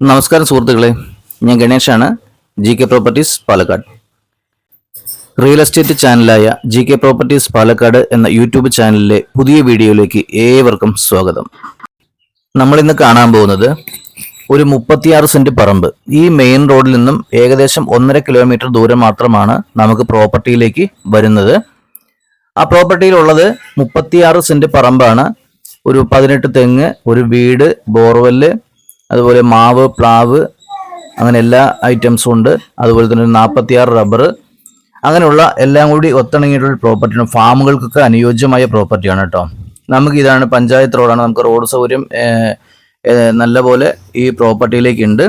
നമസ്കാരം സുഹൃത്തുക്കളെ. ഞാൻ ഗണേഷാണ്. G K properties Palakkad. Real estate ചാനലായ G K properties Palakkad എന്ന യൂട്യൂബ് ചാനലിലെ പുതിയ വീഡിയോയിലേക്ക് ഏവർക്കും സ്വാഗതം. നമ്മൾ ഇന്ന് കാണാൻ പോകുന്നത് ഒരു മുപ്പത്തിയാറ് സെന്റ് പറമ്പ്. ഈ മെയിൻ റോഡിൽ നിന്നും ഏകദേശം ഒന്നര കിലോമീറ്റർ ദൂരം മാത്രമാണ് നമുക്ക് പ്രോപ്പർട്ടിയിലേക്ക് വരുന്നത്. ആ പ്രോപ്പർട്ടിയിലുള്ളത് മുപ്പത്തിയാറ് സെന്റ് പറമ്പാണ്. ഒരു പതിനെട്ട് തെങ്ങ് ഒരു വീട് ബോർവെല്ല് അതുപോലെ മാവ് പ്ലാവ് അങ്ങനെ എല്ലാ ഐറ്റംസും ഉണ്ട്. അതുപോലെ തന്നെ നാൽപ്പത്തിയാറ് റബ്ബർ അങ്ങനെയുള്ള എല്ലാം കൂടി ഒത്തിണങ്ങിയിട്ടുള്ള പ്രോപ്പർട്ടിയാണ് ഫാമുകൾക്കൊക്കെ അനുയോജ്യമായ പ്രോപ്പർട്ടിയാണ് കേട്ടോ. നമുക്ക് ഇതാണ് പഞ്ചായത്ത് റോഡാണ്. നമുക്ക് റോഡ് സൗകര്യം നല്ലപോലെ ഈ പ്രോപ്പർട്ടിയിലേക്ക് ഉണ്ട്.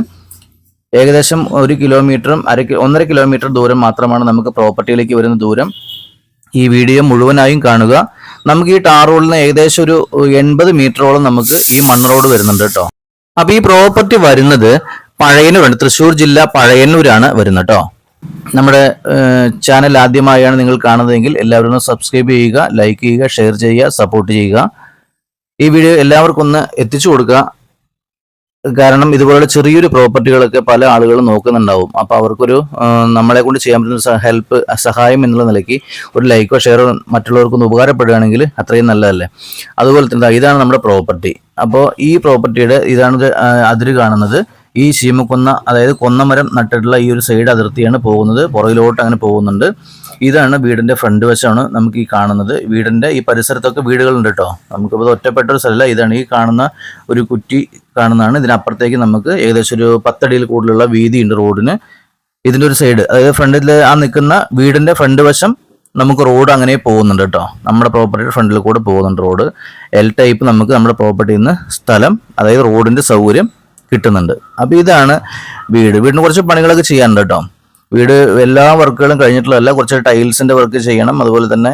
ഏകദേശം ഒരു കിലോമീറ്ററും അര ഒന്നര കിലോമീറ്റർ ദൂരം മാത്രമാണ് നമുക്ക് പ്രോപ്പർട്ടിയിലേക്ക് വരുന്ന ദൂരം. ഈ വീഡിയോ മുഴുവനായും കാണുക. നമുക്ക് ഈ ടാർ റോഡിൽ നിന്ന് ഏകദേശം ഒരു എൺപത് മീറ്ററോളം നമുക്ക് ഈ മണ്ണ് റോഡ് വരുന്നുണ്ട് കേട്ടോ. അപ്പൊ ഈ പ്രോപ്പർട്ടി വരുന്നത് പഴയന്നൂരാണ്. തൃശ്ശൂർ ജില്ല പഴയന്നൂരാണ് വരുന്നത് കേട്ടോ നമ്മുടെ ചാനൽ ആദ്യമായാണ് നിങ്ങൾ കാണുന്നതെങ്കിൽ എല്ലാവരും ഒന്ന് സബ്സ്ക്രൈബ് ചെയ്യുക ലൈക്ക് ചെയ്യുക ഷെയർ ചെയ്യുക സപ്പോർട്ട് ചെയ്യുക. ഈ വീഡിയോ എല്ലാവർക്കും ഒന്ന് എത്തിച്ചു കൊടുക്കുക. കാരണം ഇതുപോലുള്ള ചെറിയൊരു പ്രോപ്പർട്ടികളൊക്കെ പല ആളുകളും നോക്കുന്നുണ്ടാവും. അപ്പൊ അവർക്കൊരു നമ്മളെ കൊണ്ട് ചെയ്യാൻ പറ്റുന്ന ഹെൽപ്പ് സഹായം എന്നുള്ള നിലയ്ക്ക് ഒരു ലൈക്കോ ഷെയറോ മറ്റുള്ളവർക്കൊന്ന് ഉപകാരപ്പെടുകയാണെങ്കിൽ അത്രയും നല്ലതല്ലേ? അതുപോലെ തന്നെ ഇതാണ് നമ്മുടെ പ്രോപ്പർട്ടി. അപ്പോൾ ഈ പ്രോപ്പർട്ടിയുടെ ഇതാണ് അതിര് കാണുന്നത്. ഈ ശീമക്കൊന്ന അതായത് കൊന്നമരം നട്ടിട്ടുള്ള ഈ ഒരു സൈഡ് അതിർത്തിയാണ് പോകുന്നത്. പുറകിലോട്ട് അങ്ങനെ പോകുന്നുണ്ട്. ഇതാണ് വീടിന്റെ ഫ്രണ്ട് വശമാണ് നമുക്ക് ഈ കാണുന്നത്. വീടിന്റെ ഈ പരിസരത്തൊക്കെ വീടുകളുണ്ട് കേട്ടോ നമുക്കിപ്പോൾ ഒറ്റപ്പെട്ട ഒരു സ്ഥലമല്ല ഇതാണ് ഈ കാണുന്ന ഒരു കുറ്റി കാണുന്നതാണ്. ഇതിനപ്പുറത്തേക്ക് നമുക്ക് ഏകദേശം ഒരു പത്തടിയിൽ കൂടുതലുള്ള ഉണ്ട് റോഡിന്. ഇതിന്റെ ഒരു സൈഡ് അതായത് ഫ്രണ്ടിൽ ആ നിൽക്കുന്ന വീടിന്റെ ഫ്രണ്ട് വശം നമുക്ക് റോഡ് അങ്ങനെ പോകുന്നുണ്ട് കേട്ടോ നമ്മുടെ പ്രോപ്പർട്ടിയുടെ ഫ്രണ്ടിൽ കൂടെ പോകുന്നുണ്ട് റോഡ്. എൽ ടൈപ്പ് നമുക്ക് നമ്മുടെ പ്രോപ്പർട്ടിയിൽ നിന്ന് സ്ഥലം അതായത് റോഡിന്റെ സൗകര്യം കിട്ടുന്നുണ്ട്. അപ്പോൾ ഇതാണ് വീട്. വീടിന് കുറച്ച് പണികളൊക്കെ ചെയ്യാനുണ്ട് കേട്ടോ വീട് എല്ലാ വർക്കുകളും കഴിഞ്ഞിട്ടുള്ളതല്ല കുറച്ച് ടൈൽസിന്റെ വർക്ക് ചെയ്യണം. അതുപോലെ തന്നെ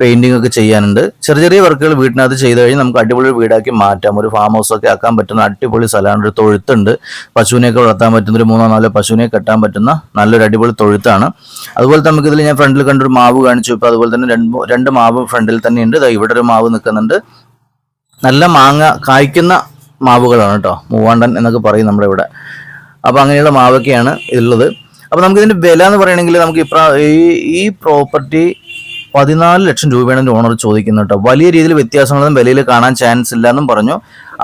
പെയിന്റിംഗ് ഒക്കെ ചെയ്യാനുണ്ട്. ചെറിയ ചെറിയ വർക്കുകൾ വീട്ടിനകത്ത് ചെയ്ത് കഴിഞ്ഞ് നമുക്ക് അടിപൊളി വീടാക്കി മാറ്റാം. ഒരു ഫാം ഹൗസ് ഒക്കെ ആക്കാൻ പറ്റുന്ന അടിപൊളി സ്ഥലമാണ്. ഒരു തൊഴുത്തുണ്ട്. പശുവിനെയൊക്കെ വളർത്താൻ പറ്റുന്ന ഒരു മൂന്നോ നാലോ പശുവിനെ കെട്ടാൻ പറ്റുന്ന നല്ലൊരു അടിപൊളി തൊഴുത്താണ്. അതുപോലെ നമുക്ക് ഇതിൽ ഞാൻ ഫ്രണ്ടിൽ കണ്ടൊരു മാവ് കാണിച്ചു. ഇപ്പോൾ അതുപോലെ തന്നെ രണ്ട് രണ്ട് മാവ് ഫ്രണ്ടിൽ തന്നെ ഉണ്ട് ദാ ഇവിടെ ഒരു മാവ് നിൽക്കുന്നുണ്ട്. നല്ല മാങ്ങ കായ്ക്കുന്ന മാവുകളാണ് കേട്ടോ. മൂവാണ്ടൻ എന്നൊക്കെ പറയും നമ്മുടെ ഇവിടെ. അപ്പോൾ അങ്ങനെയുള്ള മാവൊക്കെയാണ് ഉള്ളത് അപ്പോൾ നമുക്ക് ഇതിന്റെ വില എന്ന് പറയുകയാണെങ്കിൽ നമുക്ക് ഇപ്രാ ഈ ഈ പ്രോപ്പർട്ടി പതിനാല് ലക്ഷം രൂപയാണ് എന്റെ ഓണർ ചോദിക്കുന്നത് കേട്ടോ. വലിയ രീതിയിൽ വ്യത്യാസങ്ങളൊന്നും വിലയിൽ കാണാൻ ചാൻസ് ഇല്ല എന്നും പറഞ്ഞു.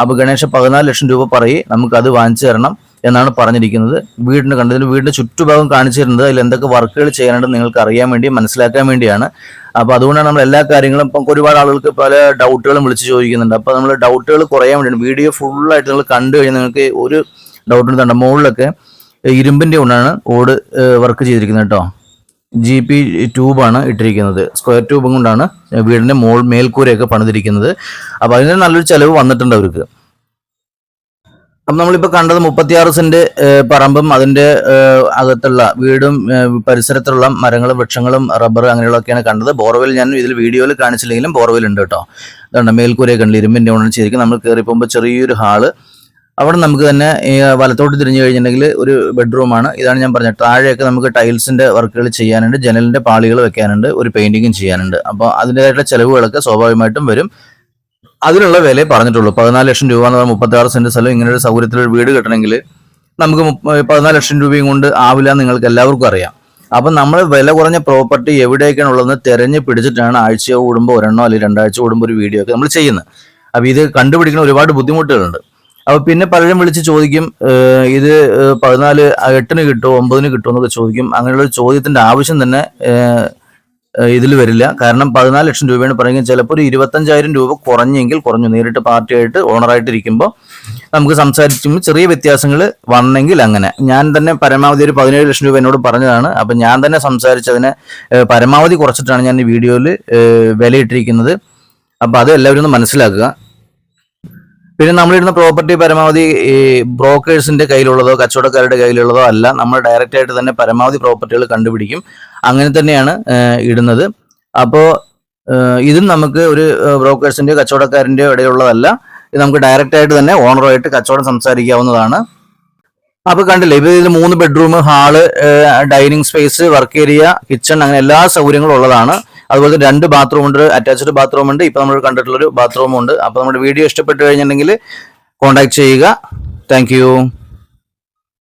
അപ്പോൾ ഗണേഷ് പതിനാല് ലക്ഷം രൂപ പറയും നമുക്കത് വാങ്ങിച്ചു തരണം എന്നാണ് പറഞ്ഞിരിക്കുന്നത്. വീടിന് കണ്ടതിന് വീടിന്റെ ചുറ്റുഭാഗം കാണിച്ചു തരുന്നത് അതിൽ എന്തൊക്കെ വർക്കുകൾ ചെയ്യാനുണ്ടെന്ന് നിങ്ങൾക്ക് അറിയാൻ വേണ്ടി മനസ്സിലാക്കാൻ വേണ്ടിയാണ്. അപ്പോൾ അതുകൊണ്ടാണ് നമ്മൾ എല്ലാ കാര്യങ്ങളും ഇപ്പം ഒരുപാട് ആളുകൾക്ക് പല ഡൗട്ടുകളും വിളിച്ച് ചോദിക്കുന്നുണ്ട്. അപ്പോൾ നമ്മൾ ഡൗട്ടുകൾ കുറയാൻ വേണ്ടിയാണ്. വീഡിയോ ഫുള്ളായിട്ട് നിങ്ങൾ കണ്ടു കഴിഞ്ഞാൽ നിങ്ങൾക്ക് ഒരു ഡൗട്ട് തന്നെ മുകളിലൊക്കെ ഇരുമ്പിന്റെ കൊണ്ടാണ് ഓട് വർക്ക് ചെയ്തിരിക്കുന്നത് കേട്ടോ. ജി പി ട്യൂബാണ് ഇട്ടിരിക്കുന്നത്. സ്ക്വയർ ട്യൂബും കൊണ്ടാണ് വീടിന്റെ മോൾ മേൽക്കൂരയൊക്കെ പണിതിരിക്കുന്നത്. അപ്പോൾ അതിന് നല്ലൊരു ചിലവ് വന്നിട്ടുണ്ട് അവർക്ക്. അപ്പം നമ്മളിപ്പോൾ കണ്ടത് മുപ്പത്തിയാറ് സെന്റ് പറമ്പും അതിന്റെ അകത്തുള്ള വീടും പരിസരത്തുള്ള മരങ്ങളും വൃക്ഷങ്ങളും റബ്ബർ അങ്ങനെയുള്ളതൊക്കെയാണ് കണ്ടത്. ബോർവെൽ ഞാൻ ഇതിൽ വീഡിയോയിൽ കാണിച്ചില്ലെങ്കിലും ബോർവെൽ ഉണ്ട് കേട്ടോ. അതുകൊണ്ട് മേൽക്കൂരയൊക്കെ ഉണ്ട് ഇരുമ്പിന്റെ ഉണ്ടെന്ന് ചെയ്തിരിക്കും നമ്മൾ കയറി പോകുമ്പോൾ ചെറിയൊരു ഹാൾ അവിടെ നമുക്ക് തന്നെ വലത്തോട്ട് തിരിഞ്ഞു കഴിഞ്ഞിട്ടുണ്ടെങ്കിൽ ഒരു ബെഡ്റൂമാണ് ഇതാണ് ഞാൻ പറഞ്ഞത്. താഴെയൊക്കെ നമുക്ക് ടൈൽസിന്റെ വർക്കുകൾ ചെയ്യാനുണ്ട്. ജനലിന്റെ പാളികൾ വെക്കാനുണ്ട്. ഒരു പെയിന്റിങ്ങും ചെയ്യാനുണ്ട്. അപ്പോൾ അതിന്റെതായിട്ടുള്ള ചിലവുകളൊക്കെ സ്വാഭാവികമായിട്ടും വരും. അതിനുള്ള വില പറഞ്ഞിട്ടുള്ളൂ. പതിനാല് ലക്ഷം രൂപ എന്ന് പറഞ്ഞാൽ മുപ്പത്തി ആറ് സെന്റ് സ്ഥലം ഇങ്ങനെ ഒരു സൗകര്യത്തിലൊരു വീട് കിട്ടണമെങ്കിൽ നമുക്ക് പതിനാല് ലക്ഷം രൂപയും കൊണ്ട് ആവില്ല നിങ്ങൾക്ക് എല്ലാവർക്കും അറിയാം. അപ്പം നമ്മൾ വില കുറഞ്ഞ പ്രോപ്പർട്ടി എവിടെയൊക്കെയാണ് ഉള്ളതെന്ന് തിരഞ്ഞ് പിടിച്ചിട്ടാണ് ആഴ്ചയോ കൂടുമ്പോൾ ഒരെണ്ണോ അല്ലെങ്കിൽ രണ്ടാഴ്ച കൂടുമ്പോൾ ഒരു വീഡിയോ ഒക്കെ നമ്മൾ ചെയ്യുന്നത്. അപ്പം ഇത് കണ്ടുപിടിക്കുന്ന ഒരുപാട് ബുദ്ധിമുട്ടുകളുണ്ട്. അപ്പൊ പിന്നെ പലരും വിളിച്ച് ചോദിക്കും ഇത് പതിനാല് എട്ടിന് കിട്ടുമോ ഒമ്പതിന് കിട്ടുമോ എന്നൊക്കെ ചോദിക്കും. അങ്ങനെയുള്ള ചോദ്യത്തിന്റെ ആവശ്യം തന്നെ ഇതിൽ വരില്ല. കാരണം പതിനാല് ലക്ഷം രൂപയാണ് പറയുന്നത്. ചിലപ്പോൾ ഒരു ഇരുപത്തഞ്ചായിരം രൂപ കുറഞ്ഞെങ്കിൽ കുറഞ്ഞു നേരിട്ട് പാർട്ടിയായിട്ട് ഓണറായിട്ട് ഇരിക്കുമ്പോൾ നമുക്ക് സംസാരിക്കുമ്പോൾ ചെറിയ വ്യത്യാസങ്ങൾ വന്നെങ്കിൽ അങ്ങനെ. ഞാൻ തന്നെ പരമാവധി ഒരു പതിനേഴ് ലക്ഷം രൂപ എന്നോട് പറഞ്ഞതാണ്. അപ്പം ഞാൻ തന്നെ സംസാരിച്ചതിനെ പരമാവധി കുറച്ചിട്ടാണ് ഞാൻ ഈ വീഡിയോയിൽ വിലയിട്ടിരിക്കുന്നത്. അപ്പം അത് എല്ലാവരും ഒന്ന് മനസ്സിലാക്കുക. പിന്നെ നമ്മളിടുന്ന പ്രോപ്പർട്ടി പരമാവധി ഈ ബ്രോക്കേഴ്സിന്റെ കയ്യിലുള്ളതോ കച്ചവടക്കാരുടെ കയ്യിലുള്ളതോ അല്ല. നമ്മൾ ഡയറക്റ്റ് ആയിട്ട് തന്നെ പരമാവധി പ്രോപ്പർട്ടികൾ കണ്ടുപിടിക്കും. അങ്ങനെ തന്നെയാണ് ഇടുന്നത്. അപ്പോൾ ഇതും നമുക്ക് ഒരു ബ്രോക്കേഴ്സിന്റെയോ കച്ചവടക്കാരന്റെയോ ഇടയിലുള്ളതല്ല. ഇത് നമുക്ക് ഡയറക്റ്റ് ആയിട്ട് തന്നെ ഓണറുമായിട്ട് കച്ചവടം സംസാരിക്കാവുന്നതാണ്. അപ്പോൾ കണ്ടില്ലേ ഇപ്പൊ ഇതിൽ മൂന്ന് bedroom hall dining space work area kitchen അങ്ങനെ എല്ലാ സൗകര്യങ്ങളും ഉള്ളതാണ്. അതുപോലെ രണ്ട് ബാത്റൂം ഉണ്ട് അറ്റാച്ച്ഡ് ബാത്റൂം ഉണ്ട്. ഇപ്പൊ നമ്മൾ കണ്ടിട്ടുള്ളൊരു ബാത്റൂം ഉണ്ട്. അപ്പൊ നമ്മുടെ വീഡിയോ ഇഷ്ടപ്പെട്ടു കഴിഞ്ഞിട്ടുണ്ടെങ്കിൽ കോൺടാക്ട് ചെയ്യുക. താങ്ക്